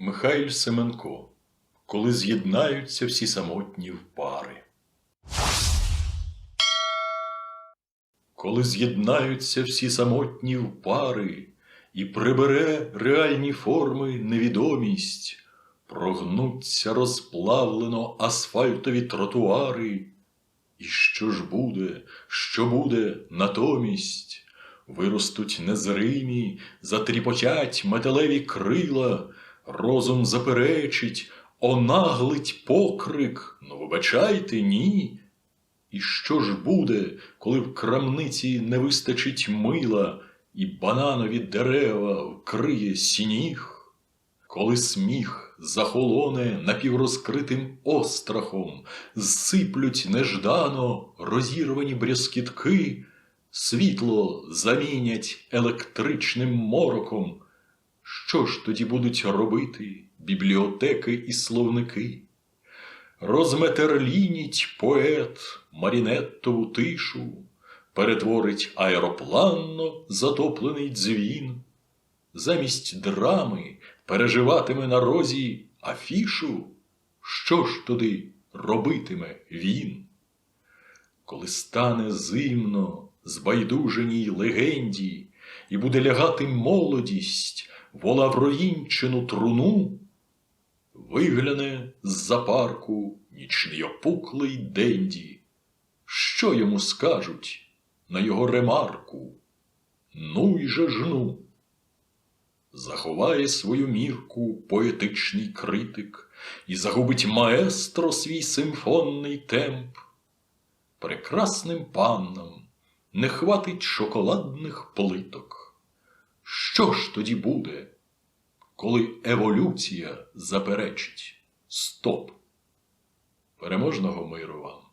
Михайль Семенко. Коли з'єднаються всі самотні в пари. Коли з'єднаються всі самотні в пари, і прибере реальні форми невідомість, прогнуться розплавлено асфальтові тротуари. І що ж буде, що буде натомість? Виростуть незримі, затріпотять металеві крила, розум заперечить, онаглить покрик, ну вибачайте, ні. І що ж буде, коли в крамниці не вистачить мила, і бананові дерева вкриє сініг? Коли сміх захолоне напіврозкритим острахом, зсиплють неждано розірвані брязкітки, світло замінять електричним мороком. Що ж тоді будуть робити бібліотеки і словники? Розметерлініть поет марінеттову тишу, перетворить аеропланно затоплений дзвін, замість драми переживатиме на розі афішу, що ж туди робитиме він? Коли стане зимно збайдуженій легенді, і буде лягати молодість в олавроїнчину труну, вигляне з-за парку нічний опуклий денді. Що йому скажуть на його ремарку? Ну й же жну. Заховає свою мірку поетичний критик і загубить маестро свій симфонний темп. Прекрасним паннам не хватить шоколадних плиток. Що ж тоді буде, коли еволюція заперечить? Стоп! Переможного миру вам!